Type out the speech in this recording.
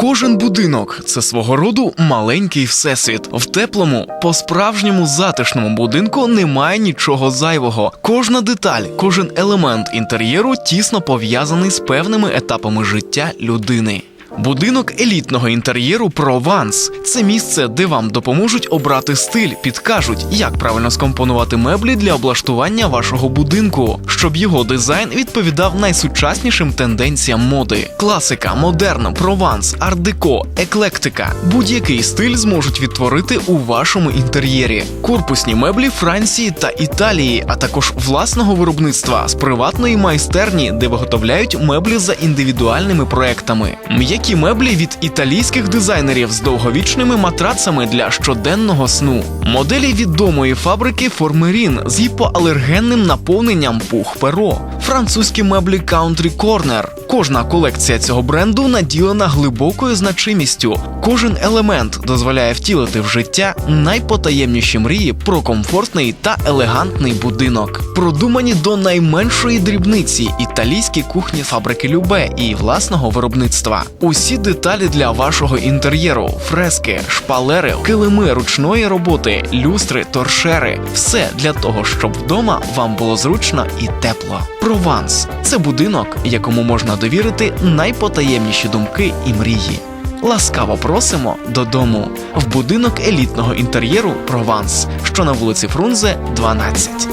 Кожен будинок це свого роду маленький всесвіт. В теплому, по-справжньому затишному будинку немає нічого зайвого. Кожна деталь, кожен елемент інтер'єру тісно пов'язаний з певними етапами життя людини. Будинок елітного інтер'єру Прованс це місце, де вам допоможуть обрати стиль, підкажуть, як правильно скомпонувати меблі для облаштування вашого будинку, щоб його дизайн відповідав найсучаснішим тенденціям моди. Класика, модерн, прованс, арт-деко, еклектика. Будь-який стиль зможуть відтворити у вашому інтер'єрі. Корпусні меблі Франції та Італії, а також власного виробництва з приватної майстерні, де виготовляють меблі за індивідуальними проектами. М'які меблі від італійських дизайнерів з довговічними матрацами для щоденного сну. Моделі відомої фабрики Формерін з гіпоалергенним наповненням пух перо. Французькі меблі Country Corner. Кожна колекція цього бренду наділена глибокою значимістю. Кожен елемент дозволяє втілити в життя найпотаємніші мрії про комфортний та елегантний будинок. Продумані до найменшої дрібниці італійські кухні фабрики Любе і власного виробництва. Усі деталі для вашого інтер'єру, фрески, шпалери, килими ручної роботи, люстри, торшери все для того, щоб вдома вам було зручно і тепло. Прованс це будинок, якому можна довірити найпотаємніші думки і мрії. Ласкаво просимо додому в будинок елітного інтер'єру Прованс, що на вулиці Фрунзе, 12.